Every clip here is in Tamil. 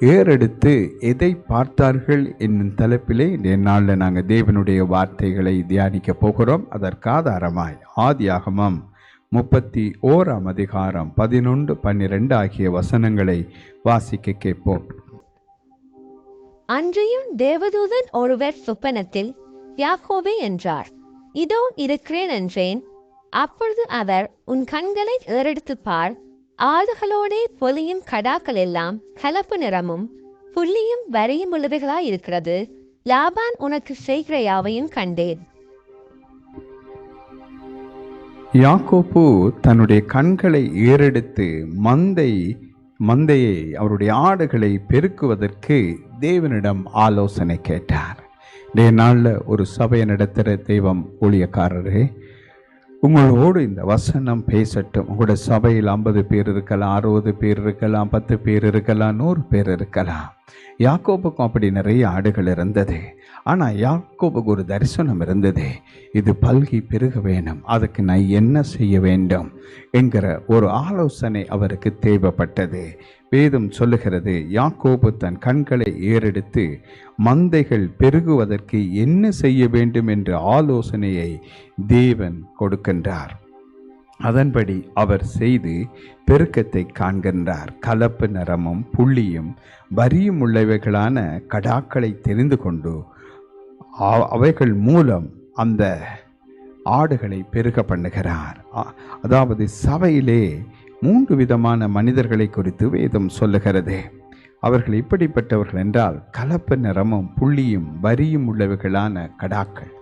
ஏறெடுத்து எதை பார்த்தார்கள் என்னும் தலைப்பிலே இந்த நாளில் நாங்கள் தேவனுடைய வார்த்தைகளை தியானிக்க போகிறோம். அதற்கு ஆதாரமாய் ஆதியாகமம் முப்பத்தி ஓராம் அதிகாரம் பதினொன்று பன்னிரெண்டு ஆகிய வசனங்களை வாசிக்க கேட்போம். அன்றையும் தேவதூதன் ஒருவர் சொப்பனத்தில் யாகோவே என்றார். இதோ இருக்கிறேன் என்றேன். அப்பொழுது அவர் உன் கண்களை ஏறெடுத்து பார் ஆடுகளோடே பொலியும் கடாக்கள் எல்லாம் கலப்பு நிறமும் புள்ளியும் வரியும் உள்ளவைகளாய் இருக்கிறது. லாபான் உனக்கு செய்கிற யாவையும் கண்டேன். யாக்கோப்பு தன்னுடைய கண்களை ஏறெடுத்து மந்தை மந்தையை அவருடைய ஆடுகளை பெருக்குவதற்கு தேவனிடம் ஆலோசனை கேட்டார். இன்றைய நாளில் ஒரு சபையை நடத்துகிற தெய்வம் ஊழியக்காரரே உங்களோடு இந்த வசனம் பேசட்டும். உங்களோட சபையில் ஐம்பது பேர் இருக்கலாம் அறுபது பேர் இருக்கலாம் பத்து பேர் இருக்கலாம் நூறு பேர் இருக்கலாம். யாக்கோபுக்கும் அப்படி நிறைய ஆடுகள் இருந்தது. ஆனால் யாக்கோபுக்கு ஒரு தரிசனம் இருந்தது. இது பல்கி பெருக வேணும். அதுக்கு நான் என்ன செய்ய வேண்டும் என்கிற ஒரு ஆலோசனை அவருக்கு தேவைப்பட்டது. வேதம் சொல்லுகிறது. யாக்கோபு தன் கண்களை ஏறெடுத்து மந்தைகள் பெருகுவதற்கு என்ன செய்ய வேண்டும் என்ற ஆலோசனையை தேவன் கொடுக்கின்றார். அதன்படி அவர் செய்து பெருக்கத்தை காண்கின்றார். கலப்பு நிறமும் புள்ளியும் வரியும் உள்ளவைகளான கடாக்களை தெரிந்து கொண்டு அவைகள் மூலம் அந்த ஆடுகளை பெருக பண்ணுகிறார். அதாவது சபையிலே மூன்று விதமான மனிதர்களை குறித்து வேதம் சொல்லுகிறது. அவர்கள் இப்படிப்பட்டவர்கள் என்றால் கலப்பு நிறமும் புள்ளியும் வரியும் உள்ளவைகளான கடாக்கள்.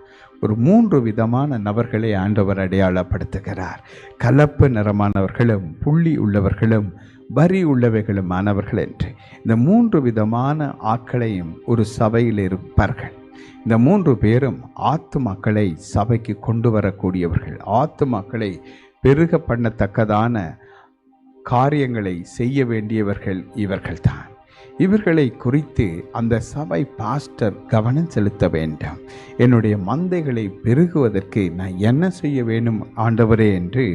ஒரு மூன்று விதமான நபர்களை ஆண்டவர் அடையாளப்படுத்துகிறார். கலப்பு நிறமானவர்களும் புள்ளி உள்ளவர்களும் வரி உள்ளவைகளுமானவர்கள் என்று. இந்த மூன்று விதமான ஆட்களையும் ஒரு சபையில் இருப்பார்கள். இந்த மூன்று பேரும் ஆத்துமாக்களை சபைக்கு கொண்டு வரக்கூடியவர்கள். ஆத்துமாக்களை பெருக பண்ணத்தக்கதான காரியங்களை செய்ய வேண்டியவர்கள் இவர்கள்தான். இவர்களை குறித்து அந்த சபை பாஸ்டர் கவனம் செலுத்த வேண்டும். என்னுடைய மந்தைகளை பெருகுவதற்கு நான் என்ன செய்ய வேண்டும் ஆண்டவரே என்று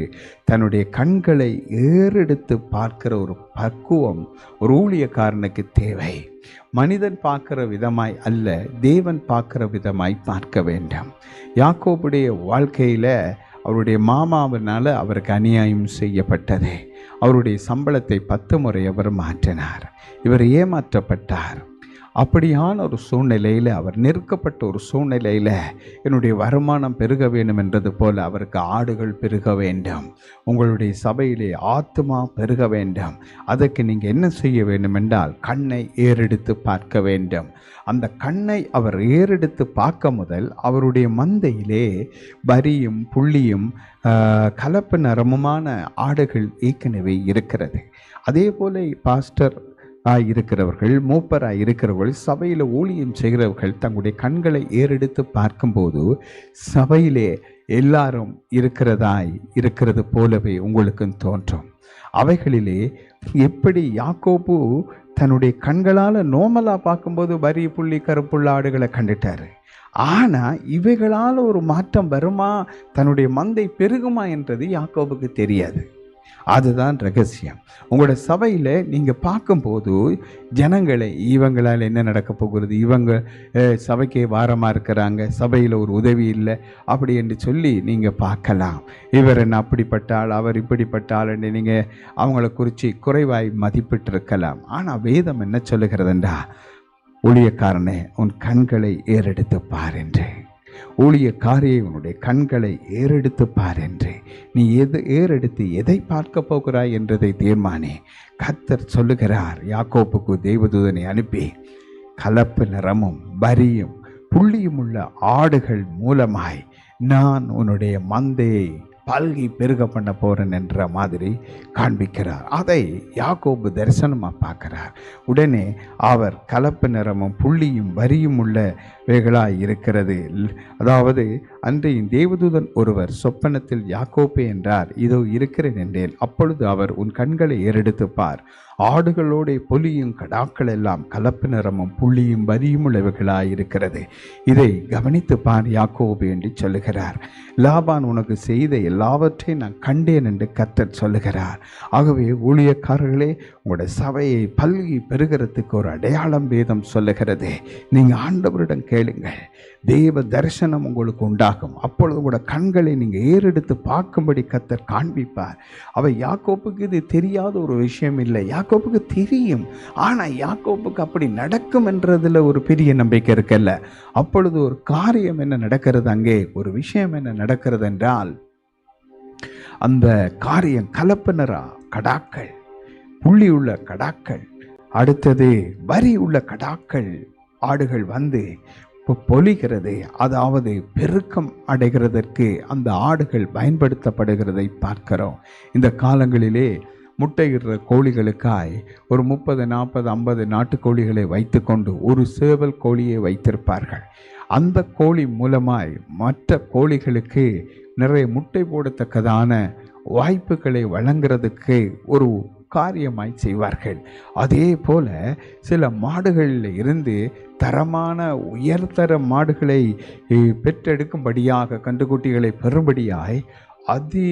தன்னுடைய கண்களை ஏறெடுத்து பார்க்கிற ஒரு பக்குவம் ஒரு ஊழியக்காரனுக்கு தேவை. மனிதன் பார்க்கிற விதமாய் அல்ல தேவன் பார்க்கிற விதமாய் பார்க்க வேண்டும். யாக்கோபுடைய வாழ்க்கையில் அவருடைய மாமாவினால் அவருக்கு அநியாயம் செய்யப்பட்டது. அவருடைய சம்பளத்தை பத்து முறை அவர் மாற்றினார். இவர் ஏமாற்றப்பட்டார். அப்படியான ஒரு சூழ்நிலையில் அவர் நெருக்கப்பட்ட ஒரு சூழ்நிலையில் என்னுடைய வருமானம் பெருக வேண்டும் என்றது போல் அவருக்கு ஆடுகள் பெருக வேண்டும். உங்களுடைய சபையிலே ஆத்மா பெருக வேண்டும். அதற்கு நீங்கள் என்ன செய்ய வேண்டும் என்றால் கண்ணை ஏறெடுத்து பார்க்க வேண்டும். அந்த கண்ணை அவர் ஏறெடுத்து பார்க்க முதல் அவருடைய மந்தையிலே வரியும் புள்ளியும் கலப்பு நரமுமான ஆடுகள் ஏற்கனவே இருக்கிறது. அதே போல பாஸ்டர் இருக்கிறவர்கள் மூப்பராக இருக்கிறவர்கள் சபையில் ஊழியம் செய்கிறவர்கள் தங்களுடைய கண்களை ஏறெடுத்து பார்க்கும்போது சபையிலே எல்லாரும் இருக்கிறதாய் இருக்கிறது போலவே உங்களுக்கும் தோன்றும். அவைகளிலே எப்படி யாக்கோபு தன்னுடைய கண்களால் நோமலாக பார்க்கும்போது வரி புள்ளி கருப்புள்ள ஆடுகளை கண்டுட்டாரு. ஆனால் இவைகளால் ஒரு மாற்றம் வருமா? தன்னுடைய மந்தை பெருகுமா? என்றது யாக்கோபுக்கு தெரியாது. அதுதான் ரகசியம். உங்களோட சபையில் நீங்கள் பார்க்கும்போது ஜனங்களை இவங்களால் என்ன நடக்க போகிறது? இவங்க சபைக்கே வாரமாக இருக்கிறாங்க சபையில் ஒரு உதவி இல்லை அப்படி என்று சொல்லி நீங்கள் பார்க்கலாம். இவர் என்ன அப்படிப்பட்டால் அவர் இப்படிப்பட்டால் என்று நீங்கள் அவங்கள குறித்து குறைவாய் மதிப்பிட்டிருக்கலாம். ஆனால் வேதம் என்ன சொல்லுகிறதுண்டா ஊழியக்காரனே உன் கண்களை ஏறெடுத்து பார் என்று. ஊழியக்காரியை உன்னுடைய கண்களை ஏறெடுத்து பார் என்று. நீ எது ஏறெடுத்து எதை பார்க்க போகிறாய் என்றதை தீர்மானே கத்தர் சொல்லுகிறார். யாக்கோப்புக்கு தெய்வதூதனை அனுப்பி கலப்பு நிறமும் வரியும் புள்ளியும் உள்ள ஆடுகள் மூலமாய் நான் உன்னுடைய மந்தையை பல்கி பெருக பண்ண போகிறேன் என்ற மாதிரி காண்பிக்கிறார். அதை யாக்கோபு தரிசனமாக பார்க்கிறார். உடனே அவர் கலப்பு நிறமும் புள்ளியும் வரியும் உள்ள வேகளாய் இருக்கிறது. அதாவது அன்றையின் தேவதூதன் ஒருவர் சொப்பனத்தில் யாக்கோப்பே என்றார் இதோ இருக்கிறேன் என்றேன். அப்பொழுது அவர் உன் கண்களை ஏறெடுத்து பார் ஆடுகளோட பொலியும் கடாக்கள் எல்லாம் கலப்பு நிறமும் புள்ளியும் வரியும் உள்ளவைகளாய் இருக்கிறது. இதை கவனித்து பார் யாக்கோபு என்று சொல்லுகிறார். லாபான் உனக்கு செய்த எல்லாவற்றையும் நான் கண்டேன் என்று கத்தர் சொல்லுகிறார். ஆகவே ஊழியக்காரர்களே உங்களுடைய சபையை பல்கி பெறுகிறதுக்கு ஒரு அடையாளம் வேதம் சொல்லுகிறது. நீங்கள் ஆண்டவரிடம் கேளுங்கள். தேவ தரிசனம் உங்களுக்கு உண்டாகும். அப்பொழுது உங்களோட கண்களை நீங்கள் ஏறெடுத்து பார்க்கும்படி கத்தர் காண்பிப்பார். அவள் யாக்கோப்புக்கு இது தெரியாத ஒரு விஷயம் இல்லை. யாக்கோப்புக்கு தெரியும். ஆனால் யாக்கோப்புக்கு அப்படி நடக்கும் என்றதில் ஒரு பெரிய நம்பிக்கை இருக்கல்ல. அப்பொழுது ஒரு காரியம் என்ன நடக்கிறது அங்கே? ஒரு விஷயம் என்ன நடக்கிறது என்றால் அந்த காரியம் கலப்பினரா கடாக்கள். புள்ளி உள்ள கடாக்கள். அடுத்தது வரி உள்ள கடாக்கள். ஆடுகள் வந்து இப்போ பொலிகிறது. அதாவது பெருக்கம் அடைகிறதற்கு அந்த ஆடுகள் பயன்படுத்தப்படுகிறதை பார்க்கிறோம். இந்த காலங்களிலே முட்டையிடுற கோழிகளுக்காய் ஒரு முப்பது நாற்பது ஐம்பது நாட்டுக்கோழிகளை வைத்துக்கொண்டு ஒரு சேவல் கோழியை வைத்திருப்பார்கள். அந்த கோழி மூலமாய் மற்ற கோழிகளுக்கு நிறைய முட்டை போடத்தக்கதான வாய்ப்புகளை வழங்குறதுக்கு ஒரு காரியமாய் செய்வார்கள். அதே போல சில மாடுகளில் இருந்து தரமான உயர்தர மாடுகளை பெற்றெடுக்கும்படியாக கன்றுக்குட்டிகளை பெறும்படியாய் அதி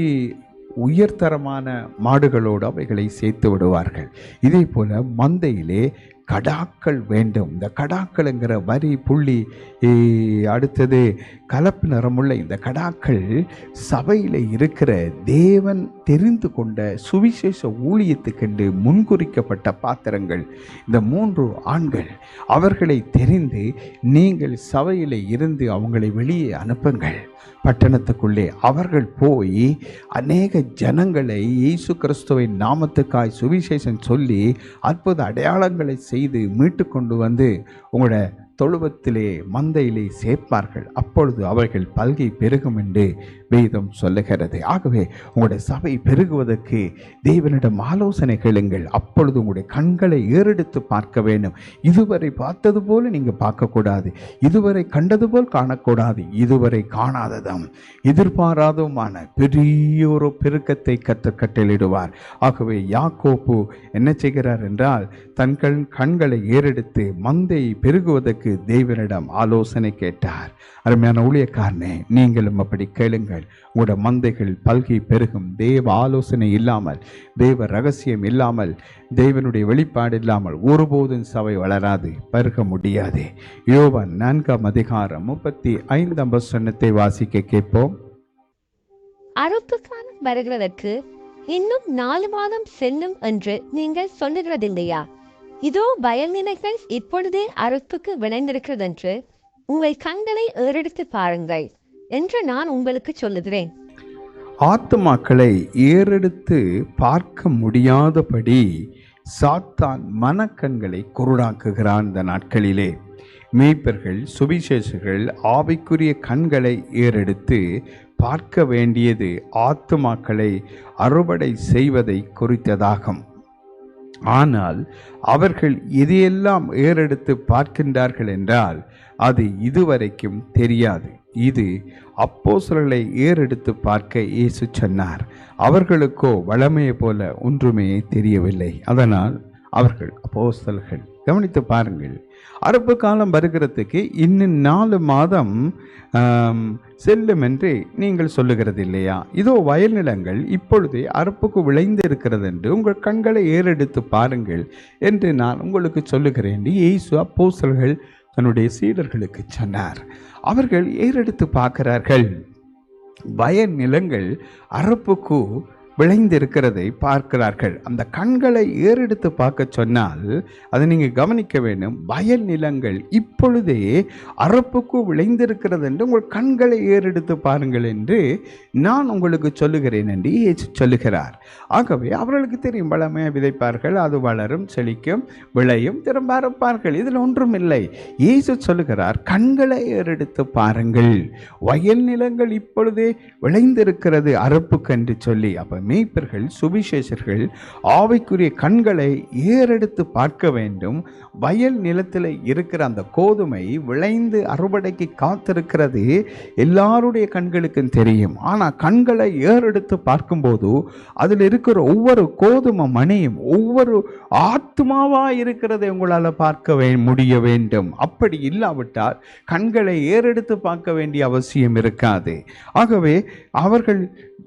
உயர்தரமான மாடுகளோடு அவைகளை சேர்த்து விடுவார்கள். இதே போல் மந்தையிலே கடாக்கள் வேண்டும். இந்த கடாக்கள்ங்கிற வரி புள்ளி அடுத்தது கலப்பு நிறமுள்ள இந்த கடாக்கள் சபையில் இருக்கிற தேவன் தெரிந்து கொண்ட சுவிசேஷ ஊழியத்துக்கென்று முன்குறிக்கப்பட்ட பாத்திரங்கள். இந்த மூன்று ஆண்கள் அவர்களை தெரிந்து நீங்கள் சபையில் இருந்து அவங்களை வெளியே அனுப்புங்கள். பட்டணத்துக்குள்ளே அவர்கள் போய் அநேக ஜனங்களை இயேசு கிறிஸ்துவின் நாமத்துக்காய் சுவிசேஷம் சொல்லி அற்புத அடையாளங்களை செய்து மீட்டு கொண்டு வந்து உங்களோட தொழுவத்திலே மந்தையிலே சேர்ப்பார்கள். அப்பொழுது அவர்கள் பல்கை பெருகும் என்று வேதம் சொல்லுகிறது. ஆகவே உங்களுடைய சபை பெருகுவதற்கு தேவனிடம் ஆலோசனை கேளுங்கள். அப்பொழுது உங்களுடைய கண்களை ஏறெடுத்து பார்க்க வேண்டும். இதுவரை பார்த்தது போல நீங்கள் பார்க்கக்கூடாது. இதுவரை கண்டது போல் காணக்கூடாது. இதுவரை காணாததும் எதிர்பாராததுமான பெரிய ஒரு பெருக்கத்தை கற்று கட்டளிடுவார் ஆகவே யாக்கோப்பு என்ன செய்கிறார் என்றால் தன் கண் கண்களை ஏறெடுத்து மந்தை பெருகுவதற்கு தேவனிடம் ஆலோசனை கேட்டார். அருமையான ஊழியக்காரனே நீங்களும் அப்படி கேளுங்கள். உங்களோட மந்தைகள் பல்கி பெருகும். தேவ ஆலோசனை இல்லாமல் தேவ ரகசியம் இல்லாமல் தேவனுடைய வெளிப்பாடு இல்லாமல் ஒருபோதும் சபை வளராது பருக முடியாது. யோவன் நான்காம் அதிகாரம் முப்பத்தி ஐந்தாம் வசனத்தை வாசிக்க கேட்போம். அறுப்பு வருகிறதற்கு இன்னும் நாலு மாதம் செல்லும் என்று நீங்கள் சொல்லுகிறதில்லையா? இதோ வயல் நிலைகள் இப்பொழுதே அறுப்புக்கு விளைந்திருக்கிறது என்று உங்கள் கண்களை ஏறெடுத்து பாருங்கள். என்று நான் உங்களுக்கு சொல்லுகிறேன். ஆத்துமாக்களை ஏறெடுத்து பார்க்க முடியாதபடி சாத்தான் மனக்கண்களை குருடாக்குகிறான் இந்த நாட்களிலே. மேய்ப்பர்கள் சுவிசேஷர்கள் ஆவிக்குரிய கண்களை ஏறெடுத்து பார்க்க வேண்டியது ஆத்துமாக்களை அறுவடை செய்வதை குறித்ததாகும். ஆனால் அவர்கள் எதையெல்லாம் ஏறெடுத்து பார்க்கின்றார்கள் என்றால் அது இதுவரைக்கும் தெரியாது. இது அப்போஸ்தலர்களை ஏறெடுத்து பார்க்க இயேசு சொன்னார். அவர்களுக்கோ வளமையை போல ஒன்றுமே தெரியவில்லை. அதனால் அவர்கள் அப்போஸ்தலர்கள். கவனித்து பாருங்கள். அரபு காலம் வருகிறதுக்கு இன்னும் நாலு மாதம் செல்லும் என்று நீங்கள் சொல்லுகிறது இல்லையா இதோ வயல் நிலங்கள் இப்பொழுதே அரப்புக்கு விளைந்து இருக்கிறது என்று உங்கள் கண்களை ஏறெடுத்து பாருங்கள் என்று நான் உங்களுக்கு சொல்லுகிறேன் இயேசு அப்போசல்கள் தன்னுடைய சீடர்களுக்கு சொன்னார். அவர்கள் ஏறெடுத்து பார்க்கிறார்கள். வயல் நிலங்கள் அரப்புக்கு விளைந்திருக்கிறதை பார்க்கிறார்கள். அந்த கண்களை ஏறெடுத்து பார்க்க சொன்னால் அதை நீங்கள் கவனிக்க வேண்டும். வயல் நிலங்கள் இப்பொழுதே அறப்புக்கு விளைந்திருக்கிறது என்று உங்கள் கண்களை ஏறெடுத்து பாருங்கள் என்று நான் உங்களுக்கு சொல்லுகிறேன் என்று சொல்லுகிறார். ஆகவே அவர்களுக்கு தெரியும் வளமையாக விதைப்பார்கள் அது வளரும் செழிக்கும் விளையும் திரும்ப அறுப்பார்கள். இதில் ஒன்றும் இல்லை. இயேசு சொல்லுகிறார் கண்களை ஏறெடுத்து பாருங்கள். வயல் நிலங்கள் இப்பொழுதே விளைந்திருக்கிறது அறுப்புக்கு என்று சொல்லி அப்போ மேய்ப்பர்கள் சுவிசேஷர்கள் ஆவிக்குரிய கண்களை ஏறெடுத்து பார்க்க வேண்டும். வயல் நிலத்தில் இருக்கிற அந்த கோதுமை விளைந்து அறுவடைக்கு காத்திருக்கிறது. எல்லாருடைய கண்களுக்கும் தெரியும். ஆனால் கண்களை ஏறெடுத்து பார்க்கும்போது அதில் இருக்கிற ஒவ்வொரு கோதுமை மணியும் ஒவ்வொரு ஆத்மாவா இருக்கிறதை உங்களால் பார்க்க வே முடிய வேண்டும். அப்படி இல்லாவிட்டால் கண்களை ஏறெடுத்து பார்க்க வேண்டிய அவசியம் இருக்காது. ஆகவே அவர்கள்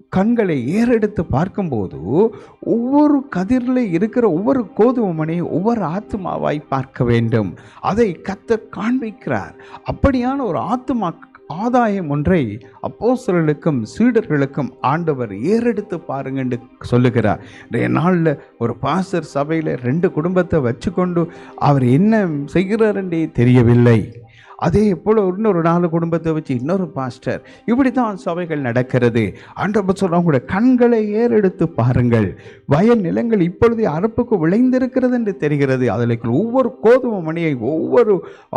கண்களை ஏறெடுத்து பார்க்கும்போது ஒவ்வொரு கதிரில் இருக்கிற ஒவ்வொரு கோதுமை ஒவ்வொரு ஆத்மாவாய் பார்க்க வேண்டும். அதை கத்தர் காண்பிக்கிறார். அப்படியான ஒரு ஆத்மா ஆதாயம் ஒன்றை அப்போசர்களுக்கும் சீடர்களுக்கும் ஆண்டவர் ஏறெடுத்து பாருங்க என்று சொல்லுகிறார். இன்றைய நாளில் ஒரு பாஸ்டர் சபையில் ரெண்டு குடும்பத்தை வச்சுக்கொண்டு அவர் என்ன செய்கிறார் என்றே தெரியவில்லை. அதே போல் இன்னொரு நாலு குடும்பத்தை வச்சு இன்னொரு பாஸ்டர் இப்படி தான் சபைகள் நடக்கிறது. ஆண்டவர் சொல்ற உங்களுடைய கண்களை ஏறெடுத்து பாருங்கள். வயல் நிலங்கள் இப்பொழுது அரப்புக்கு விளைந்திருக்கிறது என்று தெரிகிறது. அதில் ஒவ்வொரு கோதுமை மணியை ஒவ்வொரு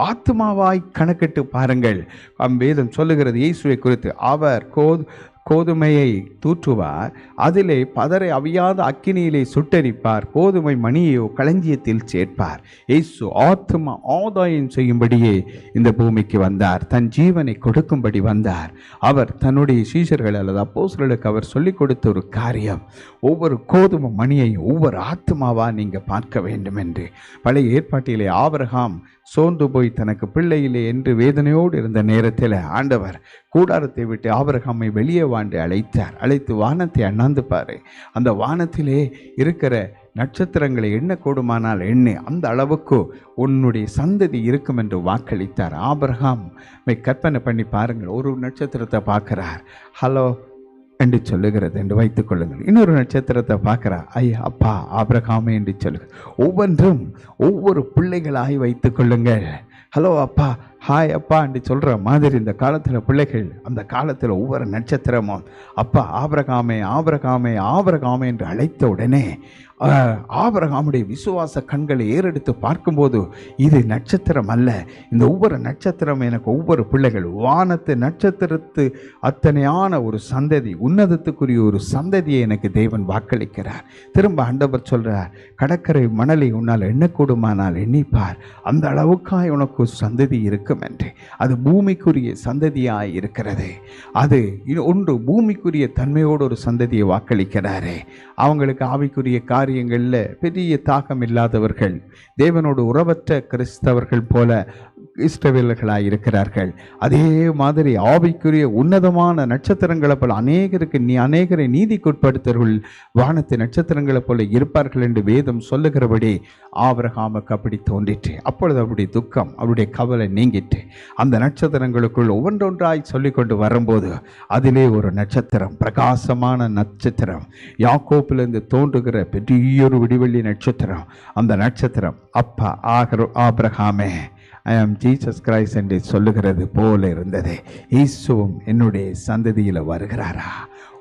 ஆத்மாவாய் கணக்கிட்டு பாருங்கள். அம் வேதம் சொல்லுகிறது இயேசுவை குறித்து அவர் கோது கோதுமையை தூற்றுவார். அதிலே பதரை அவியாத அக்கினியிலே சுட்டரிப்பார். கோதுமை மணியையோ களஞ்சியத்தில் சேர்ப்பார். இயேசு ஆத்மா ஆதாயம் செய்யும்படியே இந்த பூமிக்கு வந்தார். தன் ஜீவனை கொடுக்கும்படி வந்தார். அவர் தன்னுடைய சீஷர்கள் அல்லது அப்போசர்களுக்கு அவர் சொல்லிக் கொடுத்த ஒரு காரியம். ஒவ்வொரு கோதுமை மணியையும் ஒவ்வொரு ஆத்மாவா நீங்கள் பார்க்க வேண்டும் என்று பழைய ஏற்பாட்டிலே ஆவரகாம் சோர்ந்து போய் தனக்கு பிள்ளையிலே என்று வேதனையோடு இருந்த நேரத்தில் ஆண்டவர் கூடாரத்தை விட்டு ஆபரகாமை வெளியே வாண்டு அழைத்தார். அழைத்து வானத்தை அண்ணாந்து பாரு. அந்த வானத்திலே இருக்கிற நட்சத்திரங்களை எண்ண கூடுமானால் எண்ணு. அந்த அளவுக்கு உன்னுடைய சந்ததி இருக்கும் என்று வாக்களித்தார். ஆபரகாம் கற்பனை பண்ணி பாருங்கள். ஒரு நட்சத்திரத்தை பார்க்குறார். ஹலோ என்று சொல்லுகிறது என்று வைத்துக் கொள்ளுங்கள். இன்னொரு நட்சத்திரத்தை பார்க்குறா ஐயா அப்பா ஆபிரகாமே என்று சொல்லுங்கள் ஒவ்வொன்றும் ஒவ்வொரு பிள்ளைகளாகி வைத்துக் கொள்ளுங்கள். ஹலோ அப்பா ஹாய் அப்பா என்று சொல்கிற மாதிரி இந்த காலத்தில் பிள்ளைகள் அந்த காலத்தில் ஒவ்வொரு நட்சத்திரமும் அப்பா ஆபரகாமே ஆபரகாமே ஆபரகாமே என்று அழைத்த உடனே ஆபரகாமுடைய விசுவாச கண்களை ஏறெடுத்து பார்க்கும்போது இது நட்சத்திரம் அல்ல. இந்த ஒவ்வொரு நட்சத்திரம் எனக்கு ஒவ்வொரு பிள்ளைகள் வானத்து நட்சத்திரத்து அத்தனையான ஒரு சந்ததி உன்னதத்துக்குரிய ஒரு சந்ததியை எனக்கு தேவன் வாக்களிக்கிறார். திரும்ப ஆண்டவர் சொல்கிறார் கடற்கரை மணலை உன்னால் எண்ணக்கூடுமானால் எண்ணிப்பார். அந்த அளவுக்காய் உனக்கு ஒரு சந்ததி இருக்கும் என்று அது பூமிக்குரிய சந்ததியாக இருக்கிறது. அது ஒன்று பூமிக்குரிய தன்மையோடு ஒரு சந்ததியை வாக்களிக்கிறாரு. அவங்களுக்கு ஆவிக்குரிய காரியங்களில் பெரிய தாக்கம் இல்லாதவர்கள் தேவனோடு உறவற்ற கிறிஸ்தவர்கள் போல இஸ்ரவேலர்களாக இருக்கிறார்கள் அதே மாதிரி ஆவிக்குரிய உன்னதமான நட்சத்திரங்களைப் போல அநேகருக்கு நீ அநேகரை நீதிக்குட்படுத்தர்கள் வானத்து நட்சத்திரங்களைப் போல இருப்பார்கள் என்று வேதம் சொல்லுகிறபடி ஆவரகாமக்கு அப்படி தோன்றிற்று. அப்பொழுது அவருடைய துக்கம் அவருடைய கவலை நீங்கிட்டு அந்த நட்சத்திரங்களுக்குள் ஒவ்வொன்றொன்றாய் சொல்லிக்கொண்டு வரும்போது அதிலே ஒரு நட்சத்திரம் பிரகாசமான நட்சத்திரம். யாக்கோப்பிலிருந்து தோன்றுகிற பெரியொரு விடிவெள்ளி நட்சத்திரம். அந்த நட்சத்திரம் அப்பா ஆகர ஆபிரகாமே. ஐ ஆம் ஜீசஸ் கிரைஸ்ட் என்று சொல்லுகிறது போல இருந்தது. இயேசுவும் என்னுடைய சந்ததியில் வருகிறாரா?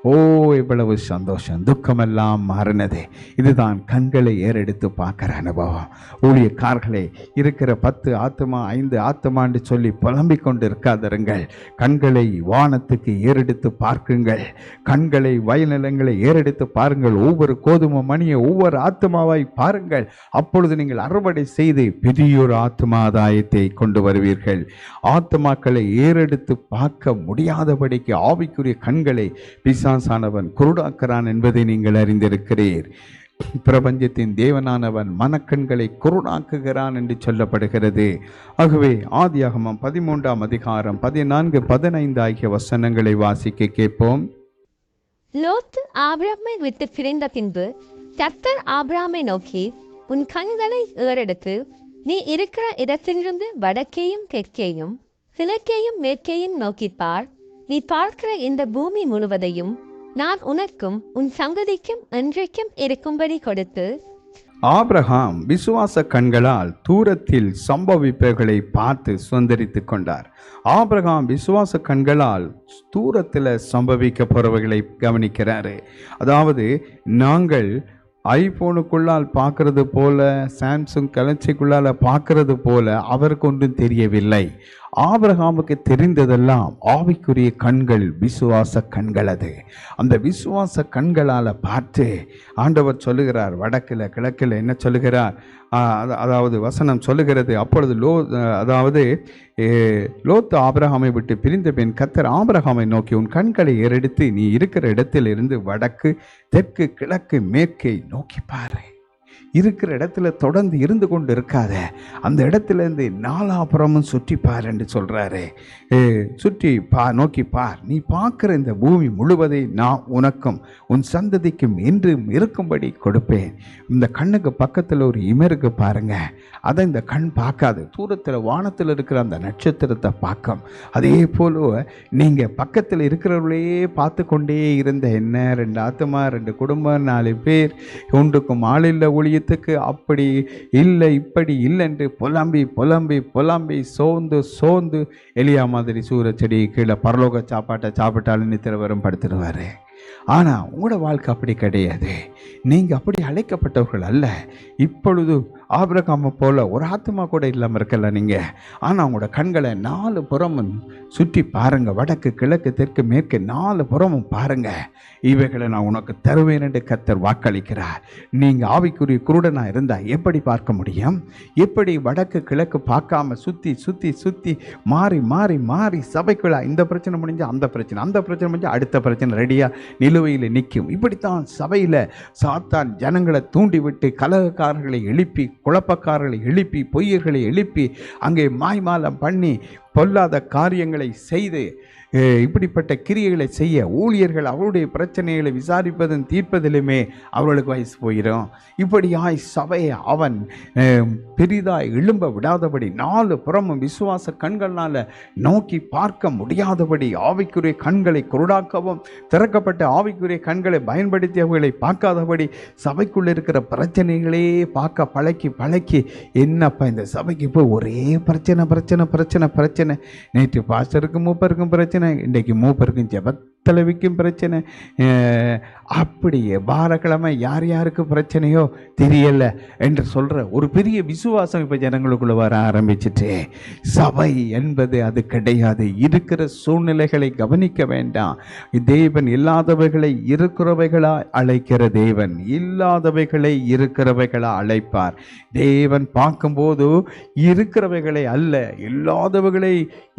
ஓ இவ்வளவு சந்தோஷம் துக்கமெல்லாம் மாறினது இதுதான் கண்களை ஏறெடுத்து பார்க்குற அனுபவம். ஊழியக்கார்களே இருக்கிற பத்து ஆத்மா ஐந்து ஆத்மான்னு சொல்லி புலம்பிக் கொண்டு இருக்காதிருங்கள் கண்களை வானத்துக்கு ஏறெடுத்து பார்க்குங்கள். கண்களை வயநிலங்களை ஏறெடுத்து பாருங்கள். ஒவ்வொரு கோதுமை மணியை ஒவ்வொரு ஆத்மாவாய் பாருங்கள். அப்பொழுது நீங்கள் அறுவடை செய்து பெரியோர் ஆத்மாதாயத்தை கொண்டு வருவீர்கள். ஆத்மாக்களை ஏறெடுத்து பார்க்க முடியாதபடிக்கு ஆவிக்குரிய கண்களை பிசாசானவன் குருடாக்கிறான் என்பதை நீங்கள் அறிந்திருக்கிறீர். பிரபஞ்சத்தின் தேவனானவன் மனக்கண்களை குருடாக்குகிறான் என்று சொல்லப்படுகிறது. ஆகவே ஆதியாகமம் பதிமூன்றாம் அதிகாரம் பதினான்கு பதினைந்து ஆகிய வசனங்களை வாசிக்க கேட்போம். லோத்து ஆபிராமை விட்டு பிரிந்த பின்பு கர்த்தர் ஆபிராமை நோக்கி உன் கண்களை ஏறெடுத்து நீ இருக்கிற இடத்திலிருந்து வடக்கேயும் தெற்கேயும் கிழக்கேயும் மேற்கேயும் நோக்கிப்பார் நீ பார்க்கிற இந்த பூமி முழுவதையும் நான் உனக்கும் உன் சங்கதிக்கும் என்றைக்கும் இருக்கும்படி கொடுத்து ஆப்ரஹாம் விசுவாச கண்களால் தூரத்தில் சம்பவிப்பவர்களை பார்த்து சுந்தரித்து கொண்டார். ஆப்ரஹாம் விசுவாச கண்களால் தூரத்தில் சம்பவிக்க போறவைகளை கவனிக்கிறாரு. அதாவது நாங்கள் ஐபோனுக்குள்ளால் பார்க்கறது போல சாம்சங் கலர்ச்சிக்குள்ளால் பார்க்கறது போல அவருக்கு ஒன்றும் தெரியவில்லை. ஆபிரகாமுக்கு தெரிந்ததெல்லாம் ஆவிக்குரிய கண்கள் விசுவாச கண்கள் அது. அந்த விசுவாச கண்களால் பார்த்து ஆண்டவர் சொல்லுகிறார் வடக்கில் கிழக்கில் என்ன சொல்லுகிறார்? அதாவது வசனம் சொல்லுகிறது அப்பொழுது லோ அதாவது லோத்து ஆபிரகாமை விட்டு பிரிந்த பின் கத்தர் ஆபிரகாமை நோக்கி உன் கண்களை ஏறெடுத்து நீ இருக்கிற இடத்தில் இருந்து வடக்கு தெற்கு கிழக்கு மேற்கை நோக்கி பாரு. இருக்கிற இடத்துல தொடர்ந்து இருந்து கொண்டு இருக்காத. அந்த இடத்துல இருந்து நாலாபுறமும் சுற்றி பார் என்று ஏ, சுற்றி பா நோக்கி பார். நீ பார்க்குற இந்த பூமி முழுவதை நான் உனக்கும் உன் சந்ததிக்கும் என்றும் இருக்கும்படி கொடுப்பேன். இந்த கண்ணுக்கு பக்கத்தில் ஒரு இமருக்கு பாருங்க. அதை இந்த கண் பார்க்காது. தூரத்தில் வானத்தில் இருக்கிற அந்த நட்சத்திரத்தை பார்க்கும். அதே போல நீங்கள் பக்கத்தில் இருக்கிறவர்களையே பார்த்து கொண்டே இருந்த என்ன? ரெண்டு ஆத்துமா ரெண்டு குடும்பம் நாலு பேர். ஒன்றுக்கும் ஆளில்ல ஒளியத்துக்கு அப்படி இல்லை இப்படி இல்லை என்று புலம்பி புலம்பி புலம்பி சோர்ந்து சோர்ந்து எலியா மாதிரி சூரச்செடி கீழே பரலோக சாப்பாட்டை சாப்பிட்டாலும் நித்திர வரும் படுத்துடுவார். ஆனால் உங்களோட வாழ்க்கை அப்படி கிடையாது. நீங்கள் அப்படி அழைக்கப்பட்டவர்கள் அல்ல. இப்பொழுது ஆபிரகாமை போல ஒரு ஆத்மா கூட இல்லாமல் இருக்கல நீங்கள் ஆனால் உங்களோட கண்களை நாலு புறமும் சுற்றி பாருங்க. வடக்கு கிழக்கு தெற்கு மேற்கு நாலு புறமும் பாருங்க. இவைகளை நான் உனக்கு தருவேன் என்று கத்தர் வாக்களிக்கிறார். நீங்கள் ஆவிக்குரிய குருடனாக இருந்தால் எப்படி பார்க்க முடியும்? எப்படி வடக்கு கிழக்கு பார்க்காம சுற்றி சுற்றி சுற்றி மாறி மாறி மாறி சபைக்குள்ள இந்த பிரச்சனை முடிஞ்சு அந்த பிரச்சனை அந்த பிரச்சனை முடிஞ்சு அடுத்த பிரச்சனை ரெடியாக நிலுவையில் நிற்கும். இப்படித்தான் சபையில் சாத்தான் ஜனங்களை தூண்டிவிட்டு கலகக்காரர்களை எழுப்பி குழப்பக்காரர்களை எழுப்பி பொய்யர்களை எழுப்பி அங்கே மாய்மாலம் பண்ணி பொல்லாத காரியங்களை செய்து இப்படிப்பட்ட கிரியைகளை செய்ய ஊழியர்கள் அவருடைய பிரச்சனைகளை விசாரிப்பதும் தீர்ப்பதிலுமே அவர்களுக்கு வயசு போயிடும் இப்படியாய் சபையை அவன் பெரிதாய் எழும்ப விடாதபடி நாலு புறமும் விசுவாச கண்களால் நோக்கி பார்க்க முடியாதபடி ஆவிக்குரிய கண்களை குருடாக்கவும் திறக்கப்பட்ட ஆவிக்குரிய கண்களை பயன்படுத்தி அவர்களை பார்க்காதபடி சபைக்குள்ள இருக்கிற பிரச்சனைகளே பார்க்க பழக்கி பழக்கி என்னப்பா இந்த சபைக்கு போய் ஒரே பிரச்சனை பிரச்சனை பிரச்சனை பிரச்சனை. நேற்று பாஸ்டருக்கும் மூப்பருக்கும் பிரச்சனை இன்றைக்கு மூப்பருக்கும் தலைவிக்கும் பிரச்சனை. அப்படியே வாரக்கிழமை யார் யாருக்கு பிரச்சனையோ தெரியல என்று சொல்கிற ஒரு பெரிய விசுவாசம் இப்போ ஜனங்களுக்குள்ள வர ஆரம்பிச்சிட்டு. சபை என்பது அது கிடையாது. இருக்கிற சூழ்நிலைகளை கவனிக்க வேண்டாம். தேவன் இல்லாதவைகளை இருக்கிறவைகளா அழைக்கிற தேவன் இல்லாதவைகளை இருக்கிறவைகளா அழைப்பார். தேவன் பார்க்கும்போது இருக்கிறவைகளை அல்ல இல்லாதவைகளை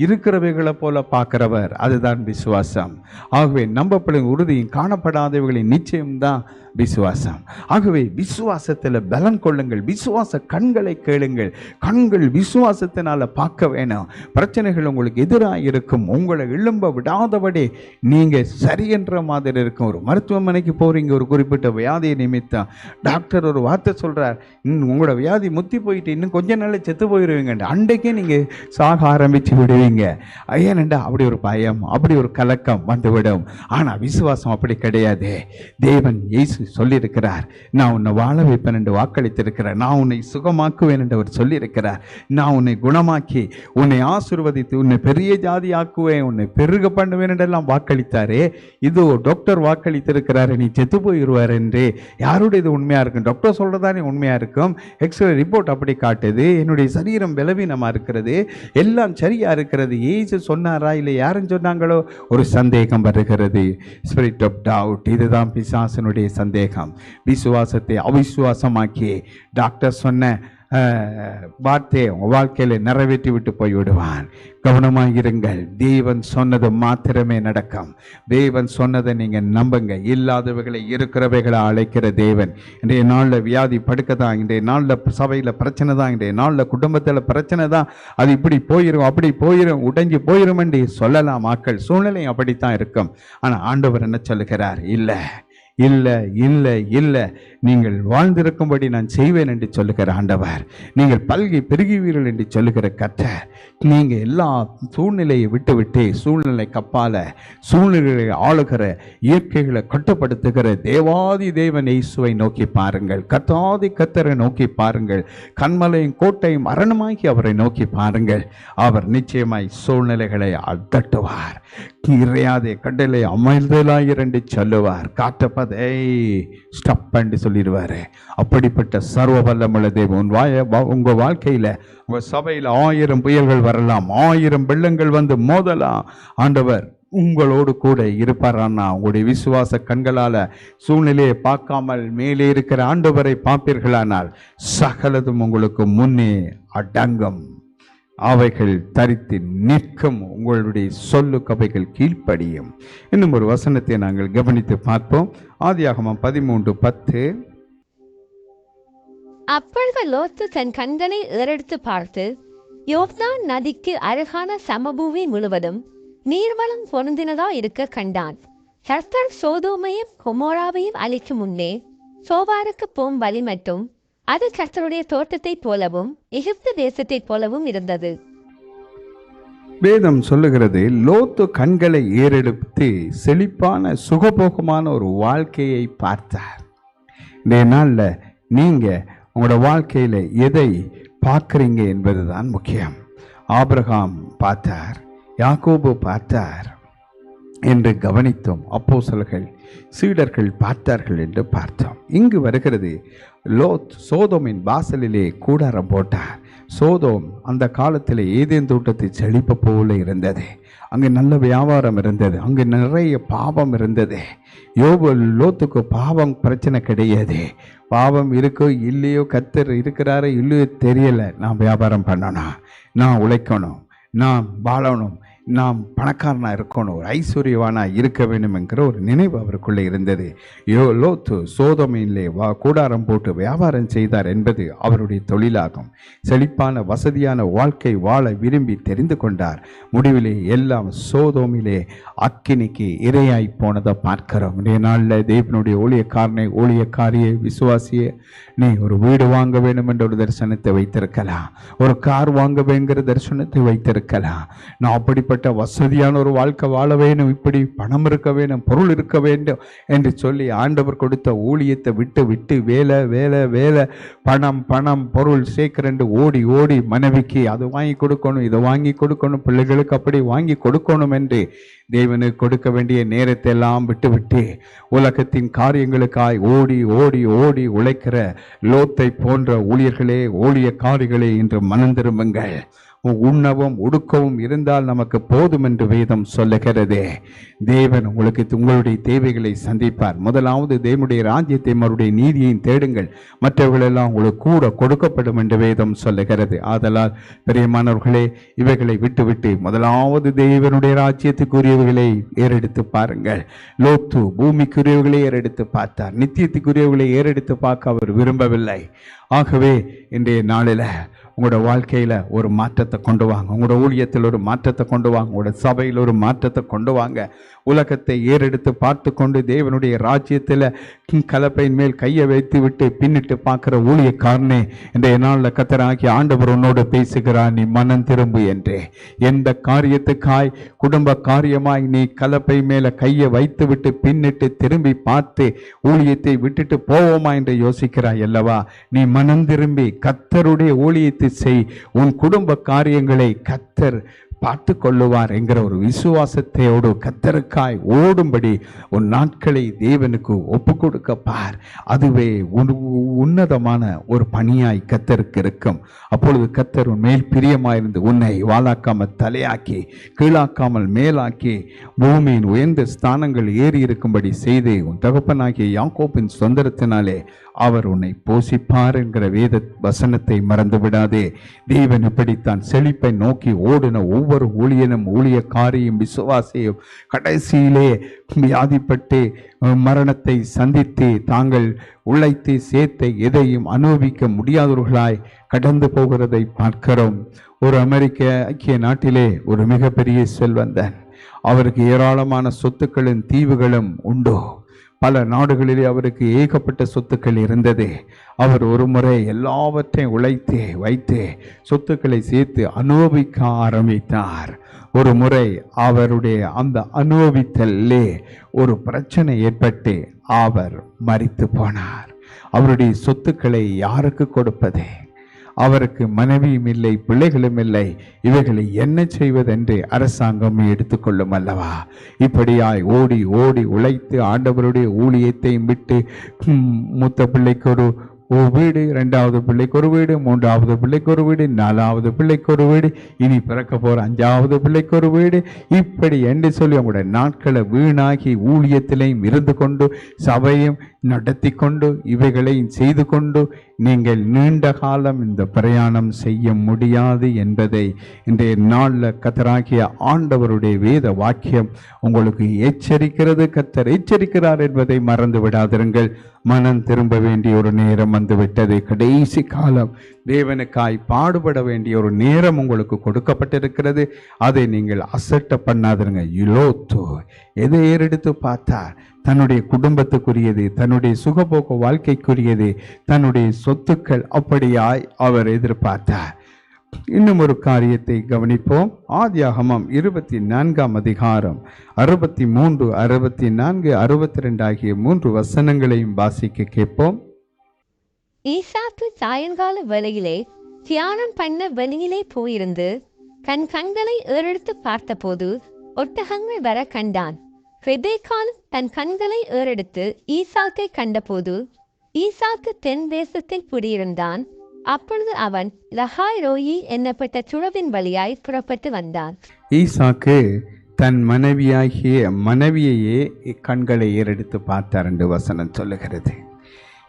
இருக்கிறவைகளை போல பார்க்கிறவர். அதுதான் விசுவாசம். ஆகவே நம்பப்படும் உறுதியும் காணப்படாதவைகளின் நிச்சயம்தான் விசுவாசம். ஆகவே விசுவாசத்தில் பலன் கொள்ளுங்கள். விசுவாச கண்களை கேளுங்கள். கண்கள் விசுவாசத்தினால் பார்க்க வேணும். பிரச்சனைகள் உங்களுக்கு எதிராக இருக்கும். உங்களை எழும்ப விடாதபடி நீங்கள் சரி என்ற மாதிரி இருக்கும். ஒரு மருத்துவமனைக்கு போகிறீங்க ஒரு குறிப்பிட்ட வியாதி நிமித்தம். டாக்டர் ஒரு வார்த்தை சொல்கிறார் "இன்னும் உங்களோட வியாதி முத்தி போயிட்டு இன்னும் கொஞ்ச நாளில் செத்து போயிடுவீங்க அன்றைக்கே நீங்கள் சாக ஆரம்பித்து விடுவீங்க. ஏனெண்டா அப்படி ஒரு பயம் அப்படி ஒரு கலக்கம் வந்துவிடும். ஆனால் விசுவாசம் அப்படி கிடையாது. தேவன் இயேசு சொல்லியிருக்கிறார். நான் உன்னை வாழ வைப்பேன் என்று வாக்களித்திருக்கிறார் நான் உன்னை சுகமாக்குவேன் என்று அவர் சொல்லியிருக்கிறார். நான் உன்னை குணமாக்கி உன்னை ஆசிர்வதித்து உன்னை பெரிய ஜாதி ஆக்குவேன் உன்னை பெருக பண்ணுவேன் என்றெல்லாம் வாக்களித்தாரே. இது டாக்டர் வாக்களித்திருக்கிறாரு. நீ செத்து போயிடுவார் என்று. யாருடைய இது உண்மையா இருக்கும்? டாக்டர் சொல்றதானே உண்மையா இருக்கும்? எக்ஸ்ரே ரிப்போர்ட் அப்படி காட்டுது. என்னுடைய சரீரம் பலவீனமாக இருக்கிறது. எல்லாம் சரியா இருக்கிறது. ஏசு சொன்னாரா இல்லை யாரும் சொன்னாங்களோ? ஒரு சந்தேகம் வருகிறது. ஸ்பிரிட் ஆஃப் டவுட் இதுதான் பிசாசனுடைய சந்தேகம். விசுவாசத்தை அவிசுவாசமாக்கி டாக்டர் சொன்ன வார்த்தையை உங்கள் வாழ்க்கையில் நிறைவேற்றி விட்டு போய் விடுவான் கவனமாயிருங்கள் தேவன் சொன்னது மாத்திரமே நடக்கும் தேவன் சொன்னதை நீங்கள் நம்புங்க இல்லாதவைகளை இருக்கிறவைகளை அழைக்கிற தேவன் இன்றைய நாளில் வியாதி படுக்க தான் இன்றைய நாளில் சபையில் பிரச்சனை தான் இன்றைய நாளில் குடும்பத்தில் பிரச்சனை தான் அது இப்படி போயிடும் அப்படி போயிடும் உடைஞ்சு போயிடும் என்று சொல்லலாம் மக்கள் சூழ்நிலை அப்படித்தான் இருக்கும் ஆனால் ஆண்டவர் என்ன சொல்லுகிறார் இல்லை இல்லை இல்லை இல்லை. நீங்கள் வாழ்ந்திருக்கும்படி நான் செய்வேன் என்று சொல்லுகிற ஆண்டவர். நீங்கள் பல்கி பெருகுவீர்கள் என்று சொல்லுகிற கர்த்தர். நீங்கள் எல்லா சூழ்நிலையை விட்டுவிட்டு சூழ்நிலை கப்பால சூழ்நிலைகளை ஆளுகிற இயற்கைகளை கட்டுப்படுத்துகிற தேவாதி தேவன் இயேசுவை நோக்கி பாருங்கள். கத்தாதி கத்தரை நோக்கி பாருங்கள். கண்மலையும் கோட்டையும் மரணமாகி அவரை நோக்கி பாருங்கள். அவர் நிச்சயமாய் சூழ்நிலைகளை அகட்டுவார் இறையாதே கடலை அமிழ்தலாயிரண்டு சொல்லுவார். காட்டப்பதை ஸ்டப் அண்டு சொல்லிடுவாரு. அப்படிப்பட்ட சர்வ வல்லமுள்ள தேவன் உன் வாய வா- உங்க வாழ்க்கையில உங்க சபையில் ஆயிரம் புயல்கள் வரலாம் ஆயிரம் வெள்ளங்கள் வந்து மோதலாம். ஆண்டவர் உங்களோடு கூட இருப்பாரான்னா உங்களுடைய விசுவாச கண்களால சூழ்நிலையை பார்க்காமல் மேலே இருக்கிற ஆண்டவரை பார்ப்பீர்களானால் சகலதும் உங்களுக்கு முன்னே அடங்கும். அவைகள் தரித்து நிற்கும். உங்களுடைய சொல்லுக்கு அவைகள் கீழ்ப்படியும். இன்னும் ஒரு வசனத்தை நாங்கள் கவனித்து பார்ப்போம். ஆதியாகமம் பதிமூன்று பத்து. அப்பொழுது லோத்து தன் கண்களை ஏறெடுத்து பார்த்து யோர்தான் நதிக்கு அருகான சமபூமி முழுவதும் நீர்வளம் பொருந்தினதா இருக்க கண்டான். கர்த்தர் சோதோமையும் கொமோராவையும் அழிக்கும் முன்னே சோவாருக்கு போம் வழி மட்டும் அது கர்த்தருடைய தோட்டத்தைப் போலவும் எகிப்து தேசத்தைப் போலவும் இருந்தது. வேதம் சொல்லுகிறது லோத்து கண்களை ஏறெடுத்து செழிப்பான சுகபோகமான ஒரு வாழ்க்கையை பார்த்தார். இந்த நாளில் நீங்கள் உங்களோட வாழ்க்கையில் எதை பார்க்குறீங்க என்பது தான் முக்கியம். ஆபிரகாம் பார்த்தார் யாக்கோபு பார்த்தார் என்று கவனித்தோம் அப்போஸ்தலர்கள் சீடர்கள் பார்த்தார்கள் என்று பார்த்தோம். இங்கு வருகிறது லோத் சோதோமின் வாசலிலே கூடாரம் போட்டார். சோதோம் அந்த காலத்தில் ஏதேன் தோட்டத்தை செழிப்ப போல இருந்தது. அங்கே நல்ல வியாபாரம் இருந்தது. அங்கே நிறைய பாவம் இருந்தது. யோபு லோத்துக்கு பாவம் பிரச்சனை கிடையாது. பாவம் இருக்கோ இல்லையோ கத்தர் இருக்கிறாரோ இல்லையோ தெரியலை. நான் வியாபாரம் பண்ணணும். நான் உழைக்கணும். நான் வாழணும். நாம் பணக்காரனா இருக்கணும் ஒரு ஐஸ்வர்யவானா இருக்க வேண்டும் என்கிற ஒரு நினைவு அவருக்குள்ளே இருந்தது. யோ லோத்து சோதமையிலே வா கூடாரம் போட்டு வியாபாரம் செய்தார் என்பது அவருடைய தொழிலாகும். செழிப்பான வசதியான வாழ்க்கை வாழ விரும்பி தெரிந்து கொண்டார். முடிவிலே எல்லாம் சோதோமிலே அக்கினிக்கு இரையாய் போனதை பார்க்கிறோம். இன்றைய நாளில் தேவனுடைய ஊழியக்காரனை ஊழியக்காரியை விசுவாசிய நீ ஒரு வீடு வாங்க வேண்டும் என்ற ஒரு தரிசனத்தை வைத்திருக்கலாம். ஒரு கார் வாங்க வேண்டுங்கிற தரிசனத்தை வைத்திருக்கலாம். நான் அப்படிப்பட்ட வசதியான ஒரு வாழ்க்கை வாழ வேணும் இப்படி பணம் இருக்க வேணும் பொருள் இருக்க வேண்டும் என்று சொல்லி ஆண்டவர் கொடுத்த ஊழியத்தை விட்டு விட்டு வேலை வேலை வேலை பணம் பணம் பொருள் சேர்க்கிறண்டு ஓடி ஓடி மனைவிக்கு அதை வாங்கி கொடுக்கணும் இதை வாங்கி கொடுக்கணும் பிள்ளைகளுக்கு அப்படி வாங்கி கொடுக்கணும் என்று தேவனுக்கு கொடுக்க வேண்டிய நேரத்தை எல்லாம் விட்டுவிட்டு உலகத்தின் காரியங்களுக்காய் ஓடி ஓடி ஓடி உழைக்கிற லோத்தை போன்ற ஊழியர்களே ஊழியக்காரிகளே இன்று மனம் திரும்புங்கள். உண்ணவும் உடுக்கவும் இருந்தால் நமக்கு போதும் என்று வேதம் சொல்லுகிறதே. தேவன் உங்களுக்கு உங்களுடைய தேவைகளை சந்திப்பார். முதலாவது தேவனுடைய ராஜ்யத்தை மறுடைய நீதியையும் தேடுங்கள். மற்றவர்களெல்லாம் உங்களுக்கு கூட கொடுக்கப்படும் என்று வேதம் சொல்லுகிறது. ஆதலால் பெரியமானவர்களே இவைகளை விட்டுவிட்டு முதலாவது தேவனுடைய ராஜ்யத்துக்குரிய ராஜ்யத்துக்குரியவைகளை ஏறெடுத்து பாருங்கள். லோத்து பூமிக்குரியவர்களை ஏறெடுத்து பார்த்தார். நித்தியத்துக்குரியவர்களை ஏறெடுத்து பார்க்க அவர் விரும்பவில்லை. ஆகவே இன்றைய நாளில் உங்களோட வாழ்க்கையில் ஒரு மாற்றத்தை கொண்டு வாங்க. உங்களோட ஊழியத்தில் ஒரு மாற்றத்தை கொண்டு வாங்க. உங்களோட சபையில் ஒரு மாற்றத்தை கொண்டு வாங்க. உலகத்தை ஏறெடுத்து பார்த்து கொண்டு தேவனுடைய ராஜ்யத்தில் கலப்பையின் மேல் கையை வைத்து விட்டு பின்னிட்டு பார்க்குற ஊழியக்காரனே இன்றைய நாளில் கத்தராகி ஆண்டவர் உன்னோடு பேசுகிறார் நீ மனம் திரும்பு என்றே. எந்த காரியத்துக்காய் குடும்ப காரியமாய் நீ கலப்பை மேலே கையை வைத்து விட்டு பின்னிட்டு திரும்பி பார்த்து ஊழியத்தை விட்டுட்டு போவோமா என்று யோசிக்கிறாய் அல்லவா? நீ மனம் திரும்பி கத்தருடைய ஊழியத்தை செய். உன் குடும்ப காரியங்களை கத்தர் பார்த்து கொள்ளுவார் என்கிற ஒரு விசுவாசத்தையோடு கத்தருக்காய் ஓடும்படி உன் நாட்களை தேவனுக்கு ஒப்பு கொடுக்க பார் அதுவே உன் உன்னதமான ஒரு பணியாய் கத்தருக்கு இருக்கும். அப்பொழுது கத்தர் உன் மேல் பிரியமாயிருந்து உன்னை வாழாக்காமல் தலையாக்கி கீழாக்காமல் மேலாக்கி பூமியின் உயர்ந்த ஸ்தானங்கள் ஏறி இருக்கும்படி செய்து உன் தகப்பனாகிய யாக்கோப்பின் சொந்தரத்தினாலே அவர் உன்னை போஷிப்பார் என்கிற வேத வசனத்தை மறந்து விடாதே. தேவன் இப்படித்தான் செழிப்பை நோக்கி ஓடின ஒவ்வொரு ஊழியனும் ஊழியக்காரியும் விசுவாசியும் கடைசியிலே வியாதிப்பட்டு மரணத்தை சந்தித்து தாங்கள் உழைத்து சேர்த்த எதையும் அனுபவிக்க முடியாதவர்களாய் கடந்து போகிறதை பார்க்கிறோம். ஒரு அமெரிக்க ஐக்கிய நாட்டிலே ஒரு மிகப்பெரிய செல்வந்தன். அவருக்கு ஏராளமான சொத்துக்களும் தீவுகளும் உண்டு. பல நாடுகளிலே அவருக்கு ஏகப்பட்ட சொத்துக்கள் இருந்தது. அவர் ஒரு முறை எல்லாவற்றையும் உழைத்து வைத்து சொத்துக்களை சேர்த்து அனுபவிக்க ஆரம்பித்தார். ஒரு முறை அவருடைய அந்த அனுபவித்தல்லே ஒரு பிரச்சனை ஏற்பட்டு அவர் மறித்து போனார். அவருடைய சொத்துக்களை யாருக்கு கொடுப்பது? அவருக்கு மனைவியும் இல்லை பிள்ளைகளும் இல்லை. இவைகளை என்ன செய்வதென்று அரசாங்கம் எடுத்துக்கொள்ளும் அல்லவா? இப்படியாய் ஓடி ஓடி உழைத்து ஆண்டவருடைய ஊழியத்தையும் விட்டு மூத்த பிள்ளைக்கு ஒரு ஒரு வீடு ரெண்டாவது பிள்ளைக்கு ஒரு வீடு மூன்றாவது பிள்ளைக்கு ஒரு வீடு நாலாவது பிள்ளைக்கு ஒரு வீடு இனி பிறக்க போற அஞ்சாவது பிள்ளைக்கு ஒரு வீடு. இப்படி என்று சொல்லி உங்களுடைய நாட்களை வீணாகி ஊழியத்திலையும் இருந்து கொண்டு சபையும் நடத்தி கொண்டு இவைகளையும் செய்து கொண்டு நீங்கள் நீண்ட காலம் இந்த பிரயாணம் செய்ய முடியாது என்பதை இன்றைய நாளில் கத்தராகிய ஆண்டவருடைய வேத வாக்கியம் உங்களுக்கு எச்சரிக்கிறது. கத்தர் எச்சரிக்கிறார் என்பதை மறந்து விடாதிருங்கள். மனம் திரும்ப வேண்டிய ஒரு நேரம் வந்துவிட்டது. கடைசி காலம் தேவனுக்காய் பாடுபட வேண்டிய ஒரு நேரம் உங்களுக்கு கொடுக்கப்பட்டிருக்கிறது. அதை நீங்கள் அசட்ட பண்ணாதருங்க. யுலோத்து எதை ஏறெடுத்து பார்த்தா தன்னுடைய குடும்பத்துக்குரியது தன்னுடைய சுகபோக வாழ்க்கைக்குரியது தன்னுடைய சொத்துக்கள் அப்படியாய் அவர் எதிர்பார்த்தார். இன்னும் ஒரு காரியத்தை கவனிப்போம். ஆதியாகமம் இருபத்தி நான்காம் அதிகாரம். அறுபத்தி மூன்று அறுபத்தி நான்கு அறுபத்தி ரெண்டு ஆகிய மூன்று வசனங்களையும் வாசிக்க கேட்போம். ஈசாக்கு சாயங்கால வேளையிலே தியானம் பண்ண வெளியிலே போயிருந்து கண் கண்களை ஏறெடுத்து பார்த்தபோது ஒட்டகங்கள் வர கண்டான். ரெபேக்காலும் தன் கண்களை ஏறெடுத்து ஈசாக்கை கண்டபோது ஈசாக்கு தென் தேசத்தில் குடியிருந்தான். அப்பொழுது அவன் லஹாய் ரோயி என்னப்பட்ட சுழவின் வழியாய் புறப்பட்டு வந்தான். ஈசாக்கு தன் மனைவியாகிய மனைவியையே கண்களை ஏறெடுத்து பார்த்தார் என்று வசனம் சொல்லுகிறது.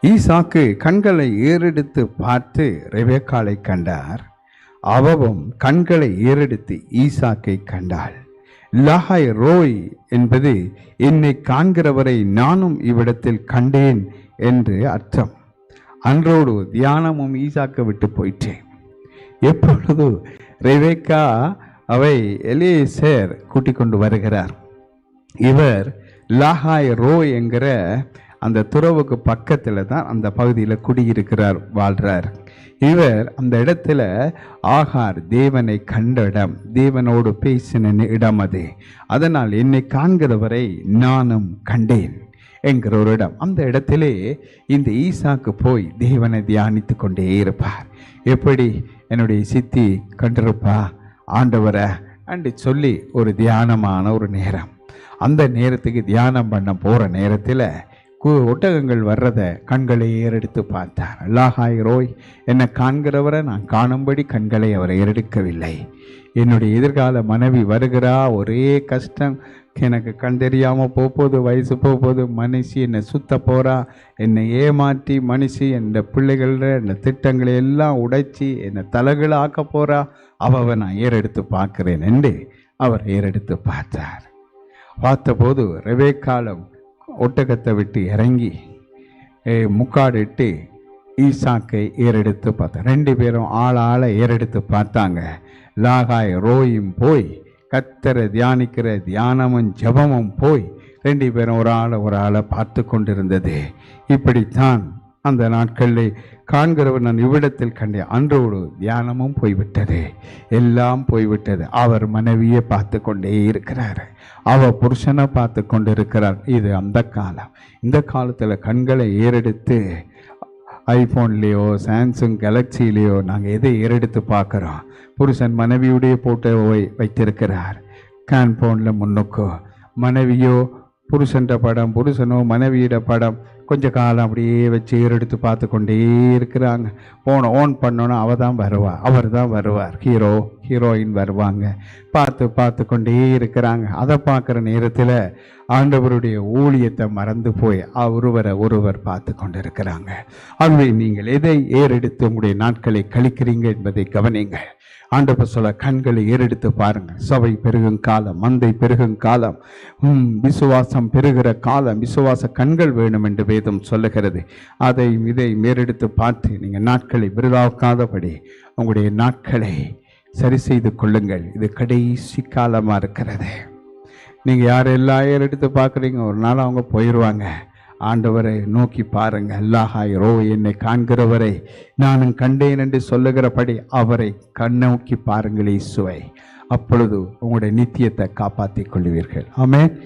ஈசாக்கு கண்களை ஏறெடுத்து பார்த்து ரெபேக்காலை கண்டார். அவவும் கண்களை ஏறெடுத்து ஈசாக்கை கண்டாள். லஹாய் ரோய் என்பது என்னை காண்கிறவரை நானும் இவ்விடத்தில் கண்டேன் என்று அர்த்தம். அன்றோடு தியானமும் ஈசாக்க விட்டு போயிட்டேன். எப்பொழுது ரெவேக்கா அவை எலியேசர் கூட்டிக் கொண்டு வருகிறார். இவர் லாஹாய் ரோ என்கிற அந்த துறவுக்கு பக்கத்தில் தான் அந்த பகுதியில் குடியிருக்கிறார் வாழ்கிறார் இவர் அந்த இடத்துல ஆகார் தேவனை கண்ட இடம் தேவனோடு பேசின இடம் அது. அதனால் என்னை காண்கிறவரை நானும் கண்டேன். என்கிற ஒரு இடம் அந்த இடத்திலே இந்த ஈசாக்கு போய் தேவனை தியானித்து கொண்டே இருப்பார். எப்படி? என்னுடைய சித்தி கண்டிருப்பா? ஆண்டவரை அண்டு சொல்லி ஒரு தியானமான ஒரு நேரம். அந்த நேரத்துக்கு தியானம் பண்ண போகிற நேரத்தில் கு ஒட்டகங்கள் வர்றதை கண்களை ஏறெடுத்து பார்த்தார். அல்லாஹாய் ரோய் என்னை காண்கிறவரை நான் காணும்படி கண்களை அவர் ஏறெடுக்கவில்லை. என்னுடைய எதிர்கால மனைவி வருகிறா ஒரே கஷ்டம் எனக்கு கண் தெரியாமல் போகுது வயசு போகுது மனுஷி என்னை சுத்த போகிறா என்னை ஏமாற்றி மனுஷி என் பிள்ளைகள என் திட்டங்களை எல்லாம் உடைச்சி என்னை தலைகளை ஆக்க போகிறா அவவை நான் ஏறெடுத்து பார்க்குறேன் என்று அவர் ஏறெடுத்து பார்த்தார். பார்த்தபோது ரெவேக்காலம் ஒட்டகத்தை விட்டு இறங்கி முக்காடிட்டு ஈசாக்கை ஏறெடுத்து பார்த்தார். ரெண்டு பேரும் ஆள் ஆளை ஏறெடுத்து பார்த்தாங்க. லாகாய் ரோயும் போய் கத்தரை தியானிக்கிற தியானமும் ஜெபமும் போய் ரெண்டு பேரும் ஒரு ஆளை ஒரு ஆளை பார்த்து கொண்டிருந்தது. இப்படித்தான் அந்த நாட்களில் காண்கிறவர் நான் இவ்விடத்தில் கண்டேன். அன்றோடு தியானமும் போய்விட்டது. எல்லாம் போய்விட்டது. அவர் மனைவியை பார்த்து கொண்டே இருக்கிறார். அவ புருஷனை பார்த்து கொண்டு இருக்கிறார் இது அந்த காலம். இந்த காலத்தில் கண்களை ஏறெடுத்து ஐஃபோன்லேயோ சாம்சங் கேலக்சிலேயோ நாங்கள் எதை ஏறெடுத்து பார்க்குறோம்? புருஷன் மனைவியுடைய போட்டோவை வைத்திருக்கிறார். கேன் ஃபோனில் முன்னுக்கோ. மனைவியோ புருஷன்ற படம் புருஷனோ மனைவியிட படம் கொஞ்சம் காலம் அப்படியே வச்சு எடுத்து பார்த்து கொண்டே இருக்கிறாங்க. போன ஓன் பண்ணோன்னா அவ தான் வருவா அவர் தான் வருவார். ஹீரோ ஹீரோயின் வருவாங்க. பார்த்து பார்த்து கொண்டே இருக்கிறாங்க. அதை பார்க்குற நேரத்தில் ஆண்டவருடைய ஊழியத்தை மறந்து போய் ஒருவரை ஒருவர் பார்த்து கொண்டு இருக்கிறாங்க ஆகவே நீங்கள் எதை ஏறெடுத்து உங்களுடைய நாட்களை கழிக்கிறீங்க என்பதை கவனிங்கள் ஆண்டவர் சொல்ல கண்களை ஏறெடுத்து பாருங்க. சபை பெருகும் காலம் மந்தை பெருகும் காலம் உம், விசுவாசம் பெருகிற காலம் விசுவாச கண்கள் வேணும் என்று வேதம் சொல்லுகிறது. அதை இதை மேறெடுத்து பார்த்து நீங்கள் நாட்களை விருதாக்காதபடி உங்களுடைய நாட்களை சரி செய்து கொள்ளுங்கள். இது கடைசி காலமாக இருக்கிறது. நீங்கள் யாரெல்லாம் ஏறெடுத்து பார்க்குறீங்க? ஒரு நாள் அவங்க போயிடுவாங்க ஆண்டவரை நோக்கி பாருங்க. அல்லாஹாய் ரோ என்னை காண்கிறவரை நானும் கண்டேன் என்று சொல்லுகிறபடி அவரை கண்ணோக்கி பாருங்கள் சுவை அப்பொழுது உங்களுடைய நித்தியத்தை காப்பாற்றிக் கொள்வீர்கள். ஆமே